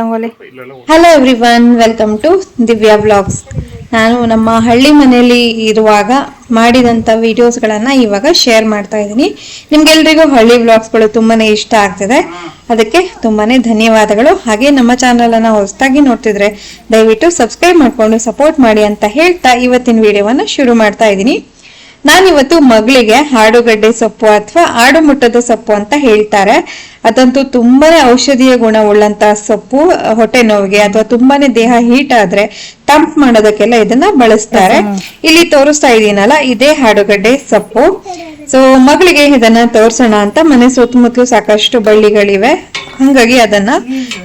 Hello everyone welcome to Divya vlogs ನಾನು ನಮ್ಮ ಹಳ್ಳಿ ಮನೆಯಲ್ಲಿ ಇರುವಾಗ ಮಾಡಿದಂಥ ವಿಡಿಯೋಸ್ಗಳನ್ನು ಇವಾಗ ಶೇರ್ ಮಾಡ್ತಾ ಇದ್ದೀನಿ. ನಿಮ್ಗೆಲ್ರಿಗೂ ಹಳ್ಳಿ ವ್ಲಾಗ್ಸ್ಗಳು ತುಂಬಾನೇ ಇಷ್ಟ ಆಗ್ತಿದೆ. ಅದಕ್ಕೆ ತುಂಬಾನೇ ಧನ್ಯವಾದಗಳು. ಹಾಗೆ ನಮ್ಮ ಚಾನಲನ್ನು ಹೊಸದಾಗಿ ನೋಡ್ತಿದ್ರೆ ದಯವಿಟ್ಟು ಸಬ್ಸ್ಕ್ರೈಬ್ ಮಾಡಿಕೊಂಡು ಸಪೋರ್ಟ್ ಮಾಡಿ ಅಂತ ಹೇಳ್ತಾ ಇವತ್ತಿನ ವಿಡಿಯೋವನ್ನು ಶುರು ಮಾಡ್ತಾ ಇದ್ದೀನಿ. ನಾನಿವತ್ತು ಮಗಳಿಗೆ ಆಡುಗಡ್ಡೆ ಸೊಪ್ಪು ಅಥವಾ ಆಡು ಮುಟ್ಟದ ಸೊಪ್ಪು ಅಂತ ಹೇಳ್ತಾರೆ. ಅದಂತೂ ತುಂಬಾನೇ ಔಷಧೀಯ ಗುಣವುಳ್ಳಂತ ಸೊಪ್ಪು ಹೊಟ್ಟೆ ನೋವಿಗೆ ಅಥವಾ ತುಂಬಾನೇ ದೇಹ ಹೀಟ್ ಆದ್ರೆ ತಂಪ್ ಮಾಡೋದಕ್ಕೆಲ್ಲ ಇದನ್ನ ಬಳಸ್ತಾರೆ. ಇಲ್ಲಿ ತೋರಿಸ್ತಾ ಇದೀನಲ್ಲ ಇದೇ ಹಾಡುಗಡ್ಡೆ ಸೊಪ್ಪು. ಸೊ ಮಗಳಿಗೆ ಇದನ್ನ ತೋರ್ಸೋಣ ಅಂತ ಮನೆ ಸುತ್ತಮುತ್ತಲು ಸಾಕಷ್ಟು ಬಳ್ಳಿಗಳಿವೆ. ಹಂಗಾಗಿ ಅದನ್ನ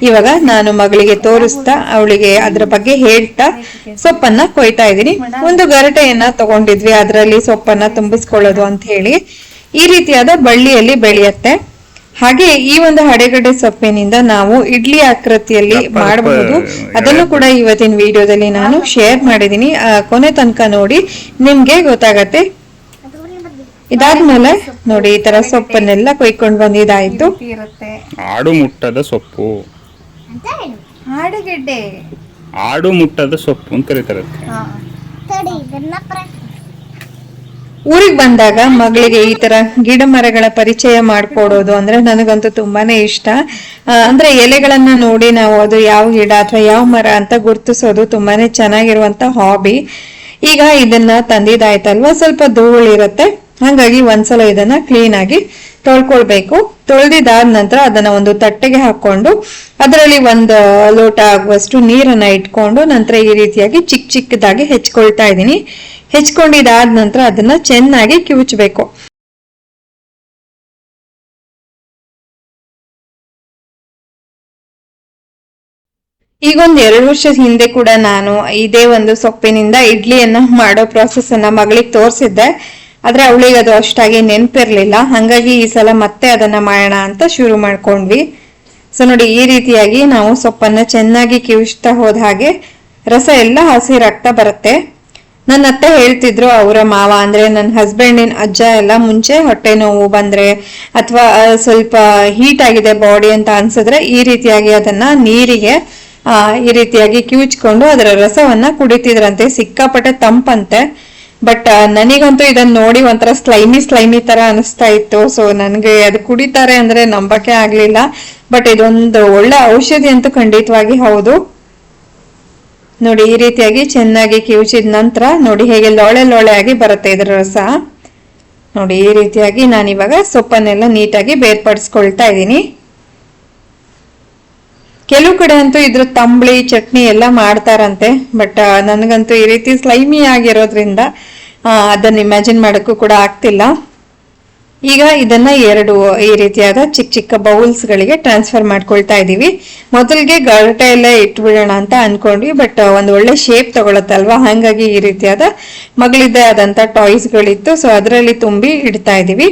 ಇವಾಗ ನಾನು ಮಗಳಿಗೆ ತೋರಿಸ್ತಾ ಅವಳಿಗೆ ಅದ್ರ ಬಗ್ಗೆ ಹೇಳ್ತಾ ಸೊಪ್ಪನ್ನ ಕೊಯ್ತಾ ಇದೀನಿ ಒಂದು ಗರಟೆಯನ್ನ ತಗೊಂಡಿದ್ವಿ ಅದರಲ್ಲಿ ಸೊಪ್ಪನ್ನ ತುಂಬಿಸ್ಕೊಳ್ಳೋದು ಅಂತ ಹೇಳಿ. ಈ ರೀತಿಯಾದ ಬಳ್ಳಿಯಲ್ಲಿ ಬೆಳೆಯುತ್ತೆ. ಹಾಗೆ ಈ ಒಂದು ಹಡೆಗಡೆ ಸೊಪ್ಪಿನಿಂದ ನಾವು ಇಡ್ಲಿ ಆಕೃತಿಯಲ್ಲಿ ಮಾಡಬಹುದು. ಅದನ್ನು ಕೂಡ ಇವತ್ತಿನ ವಿಡಿಯೋದಲ್ಲಿ ನಾನು ಶೇರ್ ಮಾಡಿದೀನಿ ಆ, ಕೊನೆ ತನಕ ನೋಡಿ ನಿಮ್ಗೆ ಗೊತ್ತಾಗತ್ತೆ. ಇದಾದ್ಮೇಲೆ ನೋಡಿ ಈ ತರ ಸೊಪ್ಪನ್ನೆಲ್ಲ ಕೊಯ್ಕೊಂಡ್ ಬಂದಿದಾಯ್ತು ಇರುತ್ತೆ. ಆಡು ಮುಟ್ಟದ ಸೊಪ್ಪು. ಆಡುಗೆಡ್ಡೆ. ಆಡು ಮುಟ್ಟದ ಸೊಪ್ಪು ಅಂತ ಕರೀತಾರೆ ಅದಕ್ಕೆ. ಊರಿಗೆ ಬಂದಾಗ ಮಗಳಿಗೆ ಈ ತರ ಗಿಡ ಮರಗಳ ಪರಿಚಯ ಮಾಡ್ಕೊಡೋದು ಅಂದ್ರೆ ನನಗಂತೂ ತುಂಬಾನೇ ಇಷ್ಟ. ಆ, ಅಂದ್ರೆ ಎಲೆಗಳನ್ನ ನೋಡಿ ನಾವು ಅದು ಯಾವ ಗಿಡ ಅಥವಾ ಯಾವ ಮರ ಅಂತ ಗುರ್ತಿಸೋದು ತುಂಬಾನೇ ಚೆನ್ನಾಗಿರುವಂತ ಹಾಬಿ ಈಗ ಇದನ್ನ ತಂದಿದಾಯ್ತಲ್ವಾ ಸ್ವಲ್ಪ ಧೂಳಿರುತ್ತೆ ಹಾಗಾಗಿ ಒಂದ್ಸಲ ಇದನ್ನ ಕ್ಲೀನ್ ಆಗಿ ತೊಳ್ಕೊಳ್ಬೇಕು. ತೊಳೆದಿದಾದ ನಂತರ ಅದನ್ನ ಒಂದು ತಟ್ಟೆಗೆ ಹಾಕೊಂಡು ಅದರಲ್ಲಿ ಒಂದು ಲೋಟ ಆಗುವಷ್ಟು ನೀರನ್ನ ಇಟ್ಕೊಂಡು ನಂತರ ಈ ರೀತಿಯಾಗಿ ಚಿಕ್ಕ ಚಿಕ್ಕದಾಗಿ ಹೆಚ್ಕೊಳ್ತಾ ಇದ್ದೀನಿ. ಹೆಚ್ಕೊಂಡಿದಾದ ನಂತರ ಅದನ್ನ ಚೆನ್ನಾಗಿ ಕಿವುಚಬೇಕು. ಈಗೊಂದು ಎರಡು ವರ್ಷದ ಹಿಂದೆ ಕೂಡ ನಾನು ಇದೇ ಒಂದು ಸೊಪ್ಪಿನಿಂದ ಇಡ್ಲಿಯನ್ನ ಮಾಡೋ ಪ್ರಾಸೆಸ್ ಅನ್ನ ಮಗಳಿಗೆ ತೋರಿಸಿದ್ದೆ. ಆದ್ರೆ ಅವಳಿಗೆ ಅದು ಅಷ್ಟಾಗಿ ನೆನಪಿರ್ಲಿಲ್ಲ. ಹಂಗಾಗಿ ಈ ಸಲ ಮತ್ತೆ ಅದನ್ನ ಮಾಡೋಣ ಅಂತ ಶುರು ಮಾಡ್ಕೊಂಡ್ವಿ. ಸೊ ನೋಡಿ, ಈ ರೀತಿಯಾಗಿ ನಾವು ಸೊಪ್ಪನ್ನ ಚೆನ್ನಾಗಿ ಕಿವಿಸ್ತಾ ಹೋದ ಹಾಗೆ ರಸ ಎಲ್ಲ ಹಸಿರಾಗ್ತಾ ಬರುತ್ತೆ. ನನ್ನ ಅತ್ತೆ ಹೇಳ್ತಿದ್ರು, ಅವರ ಮಾವ ಅಂದ್ರೆ ನನ್ನ ಹಸ್ಬೆಂಡಿನ ಅಜ್ಜ ಎಲ್ಲ ಮುಂಚೆ ಹೊಟ್ಟೆ ನೋವು ಬಂದ್ರೆ ಅಥವಾ ಸ್ವಲ್ಪ ಹೀಟ್ ಆಗಿದೆ ಬಾಡಿ ಅಂತ ಅನ್ಸಿದ್ರೆ ಈ ರೀತಿಯಾಗಿ ಅದನ್ನ ನೀರಿಗೆ ಈ ರೀತಿಯಾಗಿ ಕಿವುಚ್ಕೊಂಡು ಅದರ ರಸವನ್ನ ಕುಡಿತಿದ್ರಂತೆ. ಸಿಕ್ಕಾಪಟ್ಟೆ ತಂಪಂತೆ. ಬಟ್ ನನಗಂತೂ ಇದನ್ನ ನೋಡಿ ಒಂಥರ ಸ್ಲೈಮಿ ಸ್ಲೈಮಿ ತರ ಅನಿಸ್ತಾ ಇತ್ತು. ಸೊ ನನಗೆ ಅದು ಕುಡಿತಾರೆ ಅಂದ್ರೆ ನಂಬಕ್ಕೆ ಆಗ್ಲಿಲ್ಲ. ಬಟ್ ಇದೊಂದು ಒಳ್ಳೆ ಔಷಧಿ ಅಂತೂ ಖಂಡಿತವಾಗಿ ಹೌದು. ನೋಡಿ, ಈ ರೀತಿಯಾಗಿ ಚೆನ್ನಾಗಿ ಕಿವುಚಿದ ನಂತರ ನೋಡಿ ಹೇಗೆ ಲೋಳೆ ಲೋಳೆ ಆಗಿ ಬರುತ್ತೆ ಇದರ ರಸ. ನೋಡಿ, ಈ ರೀತಿಯಾಗಿ ನಾನಿವಾಗ ಸೊಪ್ಪನ್ನೆಲ್ಲ ನೀಟಾಗಿ ಬೇರ್ಪಡಿಸ್ಕೊಳ್ತಾ ಇದ್ದೀನಿ. ಕೆಲವು ಕಡೆ ಅಂತೂ ಇದ್ರ ತಂಬಳಿ, ಚಟ್ನಿ ಎಲ್ಲ ಮಾಡ್ತಾರಂತೆ ಬಟ್ ನನಗಂತೂ ಈ ರೀತಿ ಸ್ಲೈಮಿ ಆಗಿರೋದ್ರಿಂದ ಅದನ್ನ ಇಮ್ಯಾಜಿನ್ ಮಾಡೋಕ್ಕೂ ಕೂಡ ಆಗ್ತಿಲ್ಲ. ಈಗ ಇದನ್ನ ಎರಡು, ಈ ರೀತಿಯಾದ ಚಿಕ್ಕ ಚಿಕ್ಕ ಬೌಲ್ಸ್ ಗಳಿಗೆ ಟ್ರಾನ್ಸ್ಫರ್ ಮಾಡ್ಕೊಳ್ತಾ ಇದೀವಿ. ಮೊದಲಿಗೆ ಗರಟೆ ಎಲ್ಲ ಇಟ್ಬಿಡೋಣ ಅಂತ ಅನ್ಕೊಂಡ್ವಿ ಬಟ್ ಒಂದು ಒಳ್ಳೆ ಶೇಪ್ ತಗೊಳತ್ತಲ್ವಾ? ಹಾಗಾಗಿ ಈ ರೀತಿಯಾದ ಮಗಳಿದ್ದೇ ಆದಂತ ಟಾಯ್ಸ್ ಗಳಿತ್ತು ಸೊ ಅದರಲ್ಲಿ ತುಂಬಿ ಇಡ್ತಾ ಇದೀವಿ.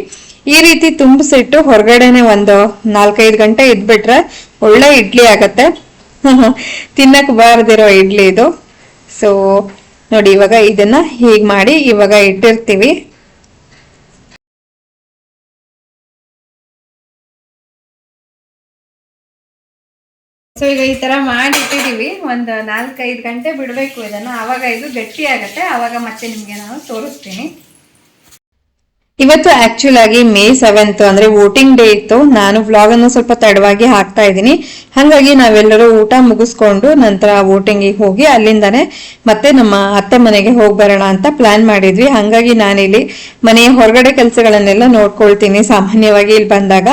ಈ ರೀತಿ ತುಂಬಿಸಿಟ್ಟು ಹೊರಗಡೆನೆ ಒಂದು ನಾಲ್ಕೈದು ಗಂಟೆ ಇದ್ಬಿಟ್ರೆ ಒಳ್ಳೆ ಇಡ್ಲಿ ಆಗತ್ತೆ. ತಿನ್ನಕ್ ಬಾರದಿರೋ ಇಡ್ಲಿ ಇದು. ಸೊ ನೋಡಿ ಇವಾಗ ಇದನ್ನ ಹೀಗ್ ಮಾಡಿ ಇವಾಗ ಇಟ್ಟಿರ್ತೀವಿ. ಸೊ ಈಗ ಈ ತರ ಮಾಡಿ ಇಟ್ಟಿದೀವಿ. ಒಂದು ನಾಲ್ಕೈದು ಗಂಟೆ ಬಿಡಬೇಕು ಇದನ್ನ. ಅವಾಗ ಇದು ಗಟ್ಟಿ ಆಗತ್ತೆ. ಅವಾಗ ಮತ್ತೆ ನಿಮ್ಗೆ ನಾನು ತೋರಿಸ್ತೀನಿ. ಇವತ್ತು ಆಕ್ಚುಲ್ ಆಗಿ ಮೇ ಸೆವೆಂತ್ ಅಂದ್ರೆ ವೋಟಿಂಗ್ ಡೇ ಇತ್ತು. ನಾನು ವ್ಲಾಗ್ ಅನ್ನು ಸ್ವಲ್ಪ ತಡವಾಗಿ ಹಾಕ್ತಾ ಇದ್ದೀನಿ. ಹಾಗಾಗಿ ನಾವೆಲ್ಲರೂ ಊಟ ಮುಗಿಸ್ಕೊಂಡು ನಂತರ ವೋಟಿಂಗ್ ಹೋಗಿ ಅಲ್ಲಿಂದಾನೆ ಮತ್ತೆ ನಮ್ಮ ಅತ್ತೆ ಮನೆಗೆ ಹೋಗಿ ಬರೋಣ ಅಂತ ಪ್ಲಾನ್ ಮಾಡಿದ್ವಿ. ಹಾಗಾಗಿ ನಾನಿಲ್ಲಿ ಮನೆಯ ಹೊರಗಡೆ ಕೆಲಸಗಳನ್ನೆಲ್ಲ ನೋಡ್ಕೊಳ್ತೀನಿ ಸಾಮಾನ್ಯವಾಗಿ ಇಲ್ಲಿ ಬಂದಾಗ.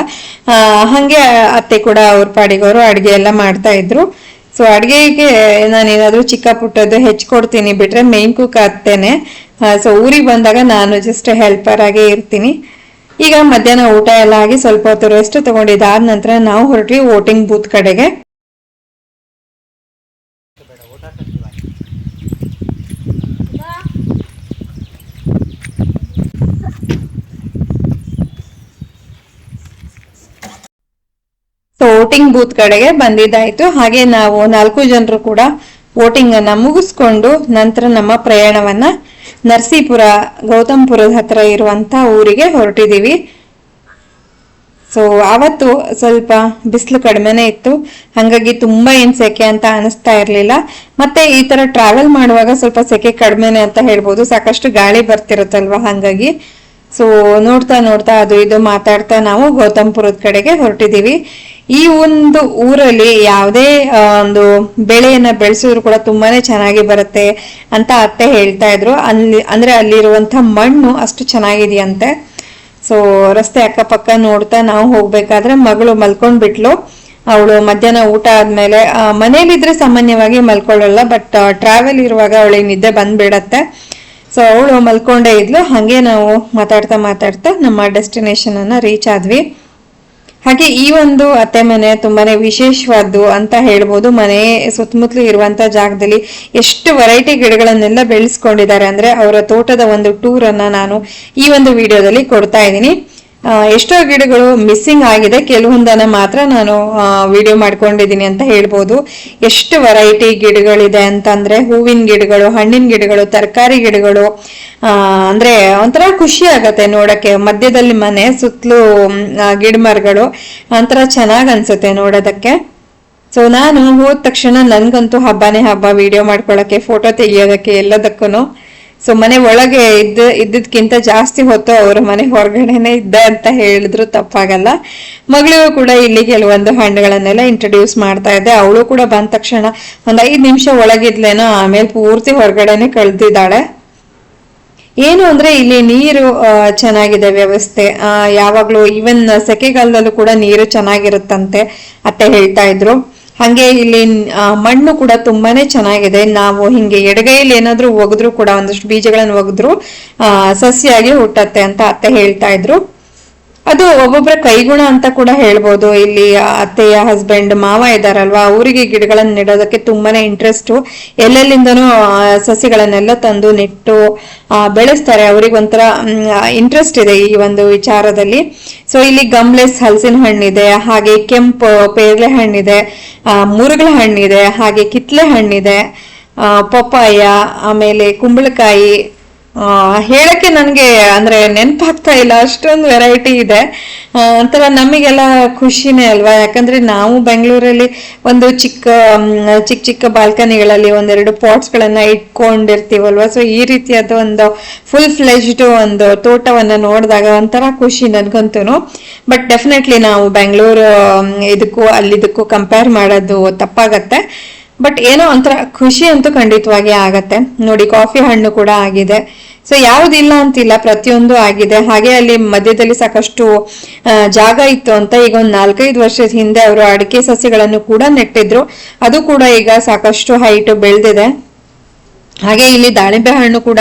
ಹಂಗೆ ಅತ್ತೆ ಕೂಡ ಅವ್ರ ಪಾಡಿಗವರು ಅಡುಗೆ ಎಲ್ಲ ಮಾಡ್ತಾ ಇದ್ರು. ಸೊ ಅಡ್ಗೆಗೆ ನಾನೇನಾದ್ರೂ ಚಿಕ್ಕ ಪುಟ್ಟದ್ದು ಹೆಚ್ಚಿಕೊಡ್ತೀನಿ ಬಿಟ್ರೆ ಮೇನ್ ಕುಕ್ ಆಗ್ತೇನೆ. ಸೊ ಊರಿಗೆ ಬಂದಾಗ ನಾನು ಜಸ್ಟ್ ಹೆಲ್ಪರ್ ಆಗೇ ಇರ್ತೀನಿ. ಈಗ ಮಧ್ಯಾಹ್ನ ಊಟ ಎಲ್ಲ ಆಗಿ ಸ್ವಲ್ಪ ಹೊತ್ತು ರೆಸ್ಟ್ ತಗೊಂಡಿದ್ದಾದ ನಂತರ ನಾವು ಹೊರಟ್ವಿ ವೋಟಿಂಗ್ ಬೂತ್ ಕಡೆಗೆ ಸೊ ವೋಟಿಂಗ್ ಬೂತ್ ಕಡೆಗೆ ಬಂದಿದ್ದಾಯ್ತು. ಹಾಗೆ ನಾವು ನಾಲ್ಕು ಜನರು ಕೂಡ ವೋಟಿಂಗ್ ಅನ್ನ ಮುಗಿಸ್ಕೊಂಡು ನಂತರ ನಮ್ಮ ಪ್ರಯಾಣವನ್ನ ನರಸೀಪುರ, ಗೌತಮ್ಪುರದ ಹತ್ರ ಇರುವಂತ ಊರಿಗೆ ಹೊರಟಿದೀವಿ ಸೊ ಅವತ್ತು ಸ್ವಲ್ಪ ಬಿಸಿಲು ಕಡಿಮೆನೇ ಇತ್ತು. ಹಾಗಾಗಿ ತುಂಬಾ ಏನ್ ಸೆಕೆ ಅಂತ ಅನಿಸ್ತಾ ಇರ್ಲಿಲ್ಲ. ಮತ್ತೆ ಈ ತರ ಟ್ರಾವೆಲ್ ಮಾಡುವಾಗ ಸ್ವಲ್ಪ ಸೆಕೆ ಕಡಿಮೆನೆ ಅಂತ ಹೇಳ್ಬೋದು. ಸಾಕಷ್ಟು ಗಾಳಿ ಬರ್ತಿರುತ್ತಲ್ವಾ ಹಾಗಾಗಿ. ಸೊ ನೋಡ್ತಾ ನೋಡ್ತಾ ಅದು ಇದು ಮಾತಾಡ್ತಾ ನಾವು ಗೌತಮ್ಪುರದ ಕಡೆಗೆ ಹೊರಟಿದೀವಿ ಈ ಒಂದು ಊರಲ್ಲಿ ಯಾವುದೇ ಒಂದು ಬೆಳೆಯನ್ನ ಬೆಳೆಸಿದ್ರು ಕೂಡ ತುಂಬಾನೇ ಚೆನ್ನಾಗಿ ಬರುತ್ತೆ ಅಂತ ಅತ್ತೆ ಹೇಳ್ತಾ ಇದ್ರು. ಅಲ್ಲಿ, ಅಂದ್ರೆ ಅಲ್ಲಿರುವಂತ ಮಣ್ಣು ಅಷ್ಟು ಚೆನ್ನಾಗಿದೆಯಂತೆ. ಸೊ ರಸ್ತೆ ಅಕ್ಕಪಕ್ಕ ನೋಡ್ತಾ ನಾವು ಹೋಗ್ಬೇಕಾದ್ರೆ ಮಗಳು ಮಲ್ಕೊಂಡ್ ಬಿಟ್ಲು ಅವಳು ಮಧ್ಯಾಹ್ನ ಊಟ ಆದ್ಮೇಲೆ ಮನೇಲಿದ್ರೆ ಸಾಮಾನ್ಯವಾಗಿ ಮಲ್ಕೊಳ್ಳಲ್ಲ, ಬಟ್ ಟ್ರಾವೆಲ್ ಇರುವಾಗ ಅವಳಿಗೆ ನಿದ್ದೆ ಬಂದ್ಬಿಡತ್ತೆ. ಸೊ ಅವಳು ಮಲ್ಕೊಂಡೇ ಇದ್ಲು. ಹಾಗೆ ನಾವು ಮಾತಾಡ್ತಾ ಮಾತಾಡ್ತಾ ನಮ್ಮ ಡೆಸ್ಟಿನೇಷನ್ ಅನ್ನ ರೀಚ್ ಆದ್ವಿ. ಹಾಗೆ ಈ ಒಂದು ಅತ್ತೆ ಮನೆ ತುಂಬಾನೇ ವಿಶೇಷವಾದ್ದು ಅಂತ ಹೇಳ್ಬೋದು. ಮನೆ ಸುತ್ತಮುತ್ತಲು ಇರುವಂತ ಜಾಗದಲ್ಲಿ ಎಷ್ಟು ವೆರೈಟಿ ಗಿಡಗಳನ್ನೆಲ್ಲ ಬೆಳೆಸ್ಕೊಂಡಿದ್ದಾರೆ ಅಂದ್ರೆ ಅವರ ತೋಟದ ಒಂದು ಟೂರ್ ಅನ್ನ ನಾನು ಈ ಒಂದು ವಿಡಿಯೋದಲ್ಲಿ ಕೊಡ್ತಾ ಇದ್ದೀನಿ. ಎಷ್ಟೋ ಗಿಡಗಳು ಮಿಸ್ಸಿಂಗ್ ಆಗಿದೆ. ಕೆಲವೊಂದನ್ನು ಮಾತ್ರ ನಾನು ವಿಡಿಯೋ ಮಾಡ್ಕೊಂಡಿದ್ದೀನಿ ಅಂತ ಹೇಳ್ಬೋದು. ಎಷ್ಟು ವೆರೈಟಿ ಗಿಡಗಳಿದೆ ಅಂತಂದ್ರೆ ಹೂವಿನ ಗಿಡಗಳು, ಹಣ್ಣಿನ ಗಿಡಗಳು, ತರಕಾರಿ ಗಿಡಗಳು ಅಂದ್ರೆ ಒಂಥರ ಖುಷಿ ಆಗತ್ತೆ ನೋಡಕ್ಕೆ. ಮಧ್ಯದಲ್ಲಿ ಮನೆ, ಸುತ್ತಲೂ ಗಿಡ ಮರಗಳು, ಒಂಥರ ಚೆನ್ನಾಗ್ ಅನ್ಸುತ್ತೆ ನೋಡೋದಕ್ಕೆ. ಸೊ ನಾನು ಹೋದ ತಕ್ಷಣ ನನಗಂತೂ ಹಬ್ಬನೇ ಹಬ್ಬ ವಿಡಿಯೋ ಮಾಡ್ಕೊಳ್ಳೋಕ್ಕೆ ಫೋಟೋ ತೆಗಿಯೋದಕ್ಕೆ ಎಲ್ಲದಕ್ಕೂ ಸೊ ಮನೆ ಒಳಗೆ ಇದ್ದ ಇದ್ದಿದ್ಕಿಂತ ಜಾಸ್ತಿ ಹೊತ್ತು ಅವ್ರ ಮನೆ ಹೊರಗಡೆನೆ ಇದ್ದ ಅಂತ ಹೇಳಿದ್ರು ತಪ್ಪಾಗಲ್ಲ. ಮಗಳಿಗೂ ಕೂಡ ಇಲ್ಲಿ ಕೆಲವೊಂದು ಹಣ್ಣುಗಳನ್ನೆಲ್ಲ ಇಂಟ್ರೊಡ್ಯೂಸ್ ಮಾಡ್ತಾ ಇದ್ದೆ. ಅವಳು ಕೂಡ ಬಂದ ತಕ್ಷಣ ಒಂದ್ ಐದು ನಿಮಿಷ ಒಳಗಿದ್ಲೇನೋ ಆಮೇಲೆ ಪೂರ್ತಿ ಹೊರಗಡೆನೆ ಕಳ್ದಿದ್ದಾಳೆ. ಏನು ಅಂದ್ರೆ ಇಲ್ಲಿ ನೀರು ಚೆನ್ನಾಗಿದೆ ವ್ಯವಸ್ಥೆ. ಆ, ಯಾವಾಗ್ಲೂ ಈವನ್ ಸೆಕೆಗಾಲದಲ್ಲೂ ಕೂಡ ನೀರು ಚೆನ್ನಾಗಿರುತ್ತಂತೆ ಅತ್ತೆ ಹೇಳ್ತಾ ಇದ್ರು. ಹಾಗೆ ಇಲ್ಲಿ ಮಣ್ಣು ಕೂಡ ತುಂಬಾನೇ ಚೆನ್ನಾಗಿದೆ. ನಾವು ಹಿಂಗೆ ಎಡಗೈಲಿ ಏನಾದ್ರೂ ಒಗೆದ್ರು ಕೂಡ ಒಂದಷ್ಟು ಬೀಜಗಳನ್ನು ಒಗೆದ್ರು ಆಗಿ ಹುಟ್ಟತ್ತೆ ಅಂತ ಅತ್ತೆ ಹೇಳ್ತಾ ಇದ್ರು. ಅದು ಒಬ್ಬೊಬ್ಬರ ಕೈಗುಣ ಅಂತ ಕೂಡ ಹೇಳ್ಬೋದು. ಇಲ್ಲಿ ಅತ್ತೆಯ ಹಸ್ಬೆಂಡ್ ಮಾವ ಇದಾರಲ್ವಾ ಅವರಿಗೆ ಗಿಡಗಳನ್ನ ನೆಡೋದಕ್ಕೆ ತುಂಬಾನೇ ಇಂಟ್ರೆಸ್ಟ್ ಎಲ್ಲೆಲ್ಲಿಂದನೂ ಸಸಿಗಳನ್ನೆಲ್ಲ ತಂದು ನೆಟ್ಟು ಬೆಳೆಸ್ತಾರೆ. ಅವ್ರಿಗೆ ಒಂಥರ ಇಂಟ್ರೆಸ್ಟ್ ಇದೆ ಈ ಒಂದು ವಿಚಾರದಲ್ಲಿ. ಸೊ ಇಲ್ಲಿ ಗಮ್ಲೆಸ್ ಹಲಸಿನ ಹಣ್ಣಿದೆ ಹಾಗೆ ಕೆಂಪು ಪೇರ್ಲೆ ಹಣ್ಣಿದೆ ಮುರುಗಳ ಹಣ್ಣಿದೆ ಹಾಗೆ ಕಿತ್ಲೆ ಹಣ್ಣಿದೆ ಪಪ್ಪಾಯ, ಆಮೇಲೆ ಕುಂಬಳಕಾಯಿ ಹೇಳಕ್ಕೆ ನನಗೆ ಅಂದ್ರೆ ನೆನಪಾಗ್ತಾ ಇಲ್ಲ, ಅಷ್ಟೊಂದು ವೆರೈಟಿ ಇದೆ. ಒಂಥರ ನಮಗೆಲ್ಲ ಖುಷಿನೇ ಅಲ್ವಾ? ಯಾಕಂದ್ರೆ ನಾವು ಬೆಂಗಳೂರಲ್ಲಿ ಒಂದು ಚಿಕ್ಕ ಚಿಕ್ಕ ಚಿಕ್ಕ ಬಾಲ್ಕನಿಗಳಲ್ಲಿ ಒಂದೆರಡು ಪಾಟ್ಸ್ ಗಳನ್ನ ಇಟ್ಕೊಂಡಿರ್ತೀವಲ್ವಾ? ಸೊ ಈ ರೀತಿಯಾದ ಒಂದು ಫುಲ್ ಫ್ಲೆಜ್ಡ್ ಒಂದು ತೋಟವನ್ನ ನೋಡಿದಾಗ ಒಂಥರ ಖುಷಿ ನನ್ಗಂತೂ ಬಟ್ ಡೆಫಿನೆಟ್ಲಿ ನಾವು ಬೆಂಗಳೂರು ಇದಕ್ಕೂ ಅಲ್ಲಿದಕ್ಕೂ ಕಂಪೇರ್ ಮಾಡೋದು ತಪ್ಪಾಗತ್ತೆ. ಬಟ್ ಏನೋ ಒಂಥರ ಖುಷಿ ಅಂತೂ ಖಂಡಿತವಾಗಿ ಆಗತ್ತೆ. ನೋಡಿ ಕಾಫಿ ಹಣ್ಣು ಕೂಡ ಆಗಿದೆ. ಸೊ ಯಾವುದಿಲ್ಲ ಅಂತಿಲ್ಲ, ಪ್ರತಿಯೊಂದು ಆಗಿದೆ. ಹಾಗೆ ಅಲ್ಲಿ ಮಧ್ಯದಲ್ಲಿ ಸಾಕಷ್ಟು ಜಾಗ ಇತ್ತು ಅಂತ ಈಗ ಒಂದು ನಾಲ್ಕೈದು ವರ್ಷದ ಹಿಂದೆ ಅವರು ಅಡಿಕೆ ಸಸ್ಯಗಳನ್ನು ಕೂಡ ನೆಟ್ಟಿದ್ರು. ಅದು ಕೂಡ ಈಗ ಸಾಕಷ್ಟು ಹೈಟ್ ಬೆಳೆದಿದೆ. ಹಾಗೆ ಇಲ್ಲಿ ದಾಳಿಂಬೆ ಹಣ್ಣು ಕೂಡ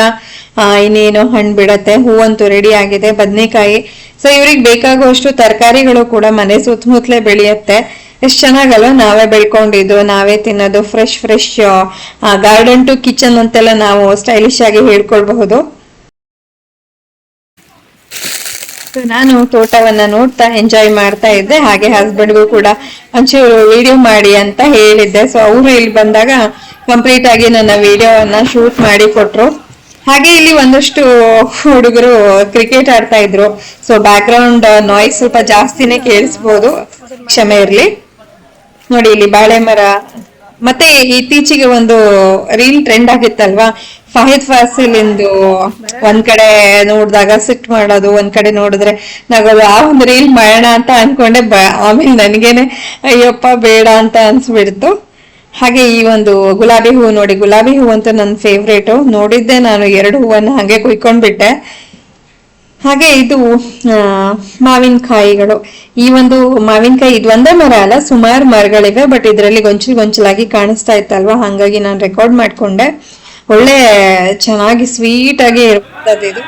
ಇನ್ನೇನು ಹಣ್ಣು ಬಿಡತ್ತೆ. ಹೂವಂತೂ ರೆಡಿ ಆಗಿದೆ, ಬದನೆಕಾಯಿ. ಸೊ ಇವ್ರಿಗೆ ಬೇಕಾಗುವಷ್ಟು ತರಕಾರಿಗಳು ಕೂಡ ಮನೆ ಸುತ್ತಮುತ್ತಲೇ ಬೆಳೆಯುತ್ತೆ. ಎಷ್ಟು ಚೆನ್ನಾಗಲ್ಲ ನಾವೇ ಬೆಳ್ಕೊಂಡಿದ್ದು, ನಾವೇ ತಿನ್ನೋದು fresh fresh garden to kitchen ಅಂತೆಲ್ಲ ನಾವು ಸ್ಟೈಲಿಶ್ ಆಗಿ ಹೇಳ್ಕೊಳ್ಬಹುದು. ನಾನು ತೋಟವನ್ನ ನೋಡ್ತಾ ಎಂಜಾಯ್ ಮಾಡ್ತಾ ಇದ್ದೆ, ಹಾಗೆ ಹಸ್ಬೆಂಡ್ಗೂ ಕೂಡ ಒಂಚೂರು ವಿಡಿಯೋ ಮಾಡಿ ಅಂತ ಹೇಳಿದ್ದೆ. ಸೊ ಅವರು ಇಲ್ಲಿ ಬಂದಾಗ ಕಂಪ್ಲೀಟ್ ಆಗಿ ನನ್ನ ವಿಡಿಯೋವನ್ನ ಶೂಟ್ ಮಾಡಿ ಕೊಟ್ರು. ಹಾಗೆ ಇಲ್ಲಿ ಒಂದಷ್ಟು ಹುಡುಗರು ಕ್ರಿಕೆಟ್ ಆಡ್ತಾ ಇದ್ರು. ಸೊ ಬ್ಯಾಕ್ ಗ್ರೌಂಡ್ ನಾಯ್ಸ್ ಸ್ವಲ್ಪ ಜಾಸ್ತಿನೇ ಕೇಳಿಸ್ಬೋದು, ಕ್ಷಮೆ ಇರ್ಲಿ. ನೋಡಿ ಇಲ್ಲಿ ಬಾಳೆ ಮರ ಮತ್ತೆ ಇತ್ತೀಚೆಗೆ ಒಂದು ರೀಲ್ ಟ್ರೆಂಡ್ ಆಗಿತ್ತಲ್ವಾ? ಫಹದ್ ಫಾಸಿಲ್ ಇಂದು ಒಂದ್ ಕಡೆ ನೋಡಿದಾಗ ಸಿಟ್ ಮಾಡೋದು, ಒಂದ್ ಕಡೆ ನೋಡಿದ್ರೆ ನಗೋದು ಆ ಒಂದು ರೀಲ್ ಮಾಡೋಣ ಅಂತ ಅನ್ಕೊಂಡೆ ಆಮೇಲೆ ನನಗೇನೆ ಅಯ್ಯಪ್ಪ ಬೇಡ ಅಂತ ಅನ್ಸ್ಬಿಡ್ತು. ಹಾಗೆ ಈ ಒಂದು ಗುಲಾಬಿ ಹೂವು ನೋಡಿ, ಗುಲಾಬಿ ಹೂವು ಅಂತ ನನ್ನ ಫೇವ್ರೇಟು ನೋಡಿದ್ದೆ ನಾನು ಎರಡು ಹೂವನ್ನ ಹಾಗೆ ಕುಯ್ಕೊಂಡ್ಬಿಟ್ಟೆ. ಹಾಗೆ ಇದು ಮಾವಿನಕಾಯಿಗಳು ಈ ಒಂದು ಮಾವಿನಕಾಯಿ ಇದು ಒಂದೇ ಮರ ಅಲ್ಲ ಸುಮಾರು ಮರಗಳಿವೆ ಬಟ್ ಇದರಲ್ಲಿ ಗೊಂಚಲು ಗೊಂಚಲಾಗಿ ಕಾಣಿಸ್ತಾ ಇತ್ತಲ್ವಾ? ಹಾಗಾಗಿ ನಾನು ರೆಕಾರ್ಡ್ ಮಾಡ್ಕೊಂಡೆ. ಒಳ್ಳೆ ಚೆನ್ನಾಗಿ ಸ್ವೀಟ್ ಆಗಿ ಇರ್ತದೆ ಇದು.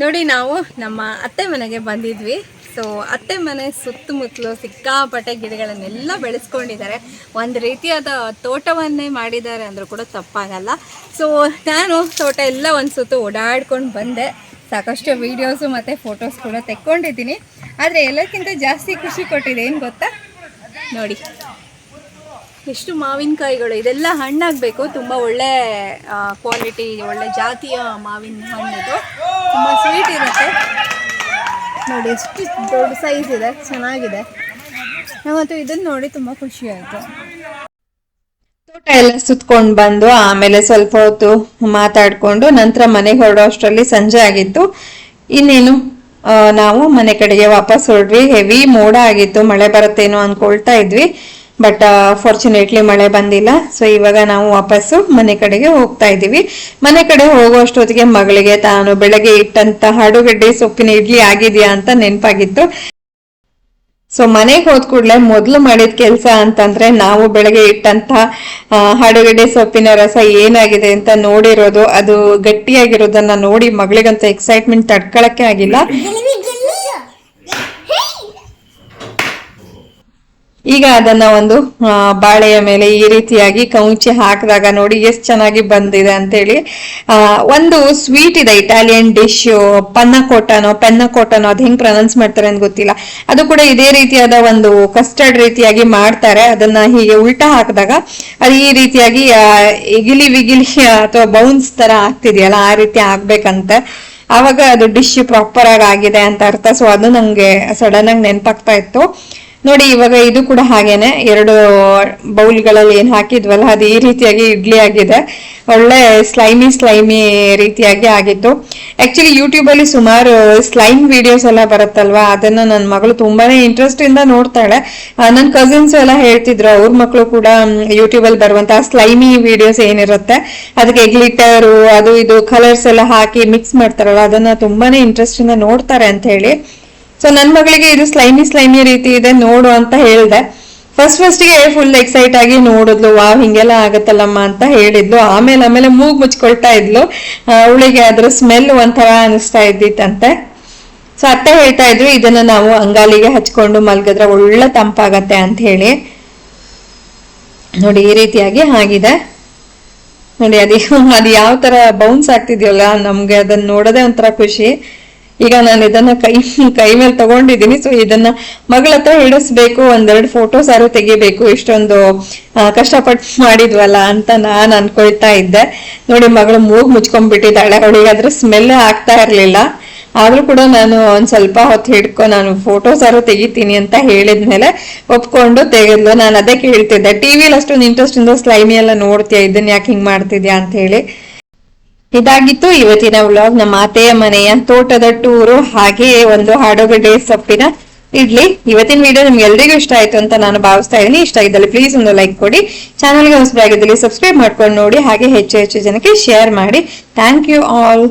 ನೋಡಿ ನಾವು ನಮ್ಮ ಅತ್ತೆ ಮನೆಗೆ ಬಂದಿದ್ವಿ. ಸೊ ಅತ್ತೆ ಮನೆ ಸುತ್ತಮುತ್ತಲು ಸಿಕ್ಕಾಪಟ್ಟೆ ಗಿಡಗಳನ್ನೆಲ್ಲ ಬೆಳೆಸ್ಕೊಂಡಿದ್ದಾರೆ. ಒಂದು ರೀತಿಯಾದ ತೋಟವನ್ನೇ ಮಾಡಿದ್ದಾರೆ ಅಂದರೂ ಕೂಡ ತಪ್ಪಾಗಲ್ಲ. ಸೊ ನಾನು ತೋಟ ಎಲ್ಲ ಒಂದು ಸುತ್ತು ಓಡಾಡ್ಕೊಂಡು ಬಂದೆ. ಸಾಕಷ್ಟು ವೀಡಿಯೋಸು ಮತ್ತು ಫೋಟೋಸ್ ಕೂಡ ತೆಕ್ಕೊಂಡಿದ್ದೀನಿ. ಆದರೆ ಎಲ್ಲಕ್ಕಿಂತ ಜಾಸ್ತಿ ಖುಷಿ ಕೊಟ್ಟಿದೆ. ಏನು ಗೊತ್ತಾ? ನೋಡಿ. ಎಷ್ಟು ಮಾವಿನಕಾಯಿಗಳು. ಇದೆಲ್ಲ ಹಣ್ಣಾಗಬೇಕು. ತುಂಬ ಒಳ್ಳೆ ಕ್ವಾಲಿಟಿ ಒಳ್ಳೆ ಜಾತಿಯ ಮಾವಿನ ಹಣ್ಣಿದು ತುಂಬ ಸ್ವೀಟ್ ಇರುತ್ತೆ. ನೋಡಿ, ಎಷ್ಟು ದೊಡ್ಡ ಸೈಜ್ ಇದೆ, ಚೆನ್ನಾಗಿದೆ. ನಾವಂತೂ ಇದನ್ನು ನೋಡಿ ತುಂಬಾ ಖುಷಿ ಆಯ್ತು. ತೋಟ ಎಲ್ಲ ಸುತ್ಕೊಂಡ್ ಬಂದು ಆಮೇಲೆ ಸ್ವಲ್ಪ ಹೊತ್ತು ಮಾತಾಡ್ಕೊಂಡು ನಂತರ ಮನೆಗೆ ಹೊರಡೋ ಅಷ್ಟರಲ್ಲಿ ಸಂಜೆ ಆಗಿತ್ತು. ಇನ್ನೇನು ನಾವು ಮನೆ ಕಡೆಗೆ ವಾಪಸ್ ಹೊರಡ್ವಿ ಹೆವಿ ಮೋಡ ಆಗಿತ್ತು, ಮಳೆ ಬರುತ್ತೇನೋ ಅನ್ಕೊಳ್ತಾ ಇದ್ವಿ. ಬಟ್ ಫಾರ್ಚುನೇಟ್ಲಿ ಮಳೆ ಬಂದಿಲ್ಲ. ಸೊ ಇವಾಗ ನಾವು ವಾಪಸ್ಸು ಮನೆ ಕಡೆಗೆ ಹೋಗ್ತಾ ಇದ್ದೀವಿ. ಮನೆ ಕಡೆ ಹೋಗೋ ಅಷ್ಟೊತ್ತಿಗೆ ಮಗಳಿಗೆ ತಾನು ಬೆಳಗ್ಗೆ ಇಟ್ಟಂತ ಆಡುಗಡ್ಡೆ ಸೊಪ್ಪಿನ ಇಡ್ಲಿ ಆಗಿದೆಯಾ ಅಂತ ನೆನಪಾಗಿತ್ತು. ಸೊ ಮನೆಗೆ ಹೋದ ಕೂಡಲೇ ಮೊದಲು ಮಾಡಿದ ಕೆಲಸ ಅಂತಂದ್ರೆ ನಾವು ಬೆಳಗ್ಗೆ ಇಟ್ಟಂತ ಹಾಡುಗಡ್ಡೆ ಸೊಪ್ಪಿನ ರಸ ಏನಾಗಿದೆ ಅಂತ ನೋಡಿರೋದು, ಅದು ಗಟ್ಟಿಯಾಗಿರೋದನ್ನ ನೋಡಿ ಮಗಳಿಗಂತ ಎಕ್ಸೈಟ್ಮೆಂಟ್ ತಡ್ಕೊಳಕ್ಕೆ ಆಗಿಲ್ಲ. ಈಗ ಅದನ್ನ ಒಂದು ಬಾಳೆಯ ಮೇಲೆ ಈ ರೀತಿಯಾಗಿ ಕೌಂಚಿ ಹಾಕಿದಾಗ ನೋಡಿ ಎಷ್ಟು ಚೆನ್ನಾಗಿ ಬಂದಿದೆ ಅಂತೇಳಿ. ಆ, ಒಂದು ಸ್ವೀಟ್ ಇದೆ ಇಟಾಲಿಯನ್ ಡಿಶ್ ಪನ್ನ ಕೋಟನೋ ಪೆನ್ನ ಕೋಟನೋ ಅದು ಹೆಂಗ್ ಪ್ರನೌನ್ಸ್ ಮಾಡ್ತಾರೆ ಅಂತ ಗೊತ್ತಿಲ್ಲ. ಅದು ಕೂಡ ಇದೇ ರೀತಿಯಾದ ಒಂದು ಕಸ್ಟರ್ಡ್ ರೀತಿಯಾಗಿ ಮಾಡ್ತಾರೆ. ಅದನ್ನ ಹೀಗೆ ಉಲ್ಟಾ ಹಾಕಿದಾಗ ಅದು ಈ ರೀತಿಯಾಗಿ ಇಗಿಲಿ ವಿಗಿಲಿ ಅಥವಾ ಬೌನ್ಸ್ ತರ ಆಗ್ತಿದೆಯಲ್ಲ ಆ ರೀತಿ ಆಗ್ಬೇಕಂತೆ. ಆವಾಗ ಅದು ಡಿಶ್ ಪ್ರಾಪರ್ ಆಗಿ ಆಗಿದೆ ಅಂತ ಅರ್ಥ. ಸೊ ಅದು ನಂಗೆ ಸಡನ್ ಆಗಿ ನೆನಪಾಗ್ತಾ ಇತ್ತು. ನೋಡಿ, ಇವಾಗ ಇದು ಕೂಡ ಹಾಗೇನೆ. ಎರಡು ಬೌಲ್ಗಳಲ್ಲಿ ಏನು ಹಾಕಿದ್ವಲ್ಲ, ಅದು ಈ ರೀತಿಯಾಗಿ ಇಡ್ಲಿ ಆಗಿದೆ. ಒಳ್ಳೆ ಸ್ಲೈಮಿ ಸ್ಲೈಮಿ ರೀತಿಯಾಗಿ ಆಗಿತ್ತು. ಆಕ್ಚುಲಿ ಯೂಟ್ಯೂಬಲ್ಲಿ ಸುಮಾರು ಸ್ಲೈಮ್ ವಿಡಿಯೋಸ್ ಎಲ್ಲ ಬರುತ್ತಲ್ವಾ? ಅದನ್ನ ನನ್ನ ಮಗಳು ತುಂಬಾನೇ ಇಂಟ್ರೆಸ್ಟ್ ಇಂದ ನೋಡ್ತಾಳೆ. ನನ್ನ ಕಸಿನ್ಸ್ ಎಲ್ಲ ಹೇಳ್ತಿದ್ರು, ಅವ್ರ ಮಕ್ಕಳು ಕೂಡ ಯೂಟ್ಯೂಬಲ್ಲಿ ಬರುವಂತಹ ಸ್ಲೈಮಿ ವಿಡಿಯೋಸ್ ಏನಿರುತ್ತೆ, ಅದಕ್ಕೆ ಗ್ಲಿಟರ್ ಅದು ಇದು ಕಲರ್ಸ್ ಎಲ್ಲ ಹಾಕಿ ಮಿಕ್ಸ್ ಮಾಡ್ತಾರಲ್ಲ, ಅದನ್ನ ತುಂಬಾನೇ ಇಂಟ್ರೆಸ್ಟಿಂದ ನೋಡ್ತಾರೆ ಅಂತ ಹೇಳಿ. ಸೊ ನನ್ನ ಮಗಳಿಗೆ ಇದು ಸ್ಲೈಮಿ ಸ್ಲೈಮಿ ರೀತಿ ಇದೆ, ನೋಡು ಅಂತ ಹೇಳ್ದೆ. ಫಸ್ಟ್ ಫಸ್ಟ್ಗೆ ಫುಲ್ ಎಕ್ಸೈಟ್ ಆಗಿ ನೋಡಿದ್ಲು, ವಾವ್, ಹಿಂಗೆಲ್ಲ ಆಗತ್ತಲ್ಲಮ್ಮ ಅಂತ ಹೇಳಿದ್ಲು. ಆಮೇಲೆ ಆಮೇಲೆ ಮೂಗ್ ಮುಚ್ಕೊಳ್ತಾ ಇದ್ಲು. ಅವಳಿಗೆ ಅದ್ರ ಸ್ಮೆಲ್ ಒಂಥರ ಅನಿಸ್ತಾ ಇದ್ದಿತ್ತಂತೆ. ಸೊ ಅತ್ತೆ ಹೇಳ್ತಾ ಇದ್ರು, ಇದನ್ನ ನಾವು ಅಂಗಾಲಿಗೆ ಹಚ್ಕೊಂಡು ಮಲ್ಗದ್ರೆ ಒಳ್ಳೆ ತಂಪಾಗತ್ತೆ ಅಂತ ಹೇಳಿ. ನೋಡಿ, ಈ ರೀತಿಯಾಗಿ ಆಗಿದೆ. ನೋಡಿ, ಅದು ಅದು ಯಾವ ತರ ಬೌನ್ಸ್ ಆಗ್ತಿದ್ಯಲ್ಲ, ನಮ್ಗೆ ಅದನ್ನ ನೋಡೋದೇ ಒಂಥರ ಖುಷಿ. ಈಗ ನಾನು ಇದನ್ನ ಕೈ ಕೈ ಮೇಲೆ ತಗೊಂಡಿದ್ದೀನಿ. ಸೊ ಇದನ್ನ ಮಗಳ ಹತ್ರ ಹಿಡಿಸ್ಬೇಕು, ಒಂದೆರಡು ಫೋಟೋಸ್ ಯಾರು ತೆಗಿಬೇಕು. ಇಷ್ಟೊಂದು ಕಷ್ಟಪಟ್ಟು ಮಾಡಿದ್ವಲ್ಲ ಅಂತ ನಾನ್ ಅನ್ಕೊಳ್ತಾ ಇದ್ದೆ. ನೋಡಿ, ಮಗಳು ಮೂಗ್ ಮುಚ್ಕೊಂಡ್ಬಿಟ್ಟಿದ್ದಾಳೆ. ಅವಳಿಗೆ ಅದ್ರ ಸ್ಮೆಲ್ ಆಗ್ತಾ ಇರ್ಲಿಲ್ಲ. ಆದ್ರೂ ಕೂಡ ನಾನು ಒಂದ್ ಸ್ವಲ್ಪ ಹೊತ್ತು ಹಿಡ್ಕೊ, ನಾನು ಫೋಟೋಸ್ ಯಾರು ತೆಗಿತೀನಿ ಅಂತ ಹೇಳಿದ್ಮೇಲೆ ಒಪ್ಕೊಂಡು ತೆಗೆದ್ಲು. ನಾನು ಅದೇ ಹೇಳ್ತಿದ್ದೆ ಟಿವಿಲಿ ಅಷ್ಟೊಂದು ಇಂಟ್ರೆಸ್ಟ್ ಇಂದ ಸ್ಲೈಮಿ ಎಲ್ಲ ನೋಡ್ತೀಯ? ಇದನ್ನ ಯಾಕೆ ಹಿಂಗ್ ಮಾಡ್ತಿದ್ಯಾ ಅಂತ ಹೇಳಿ. ಇದಾಗಿತ್ತು. ಇವತ್ತಿನ ವ್ಲಾಗ್ ನಮ್ಮ ಅತ್ತೆಯ ಮನೆಯ ತೋಟದ ಟೂರು ಹಾಗೆ ಒಂದು ಹಾಡುಗಡ್ಡೆ ಸೊಪ್ಪಿನ ಇಡ್ಲಿ. ಇವತ್ತಿನ ವಿಡಿಯೋ ನಿಮ್ಗೆ ಎಲ್ರಿಗೂ ಇಷ್ಟ ಆಯ್ತು ಅಂತ ನಾನು ಭಾವಿಸ್ತಾ ಇದ್ದೀನಿ. ಇಷ್ಟ ಆಗಿದ್ದಲ್ಲಿ ಪ್ಲೀಸ್ ಒಂದು ಲೈಕ್ ಕೊಡಿ. ಚಾನಲ್ಗೆ ಹೊಸಬಾಗಿದ್ದಲ್ಲಿ ಸಬ್ಸ್ಕ್ರೈಬ್ ಮಾಡ್ಕೊಂಡು ನೋಡಿ. ಹಾಗೆ ಹೆಚ್ಚು ಹೆಚ್ಚು ಜನಕ್ಕೆ ಶೇರ್ ಮಾಡಿ. Thank you all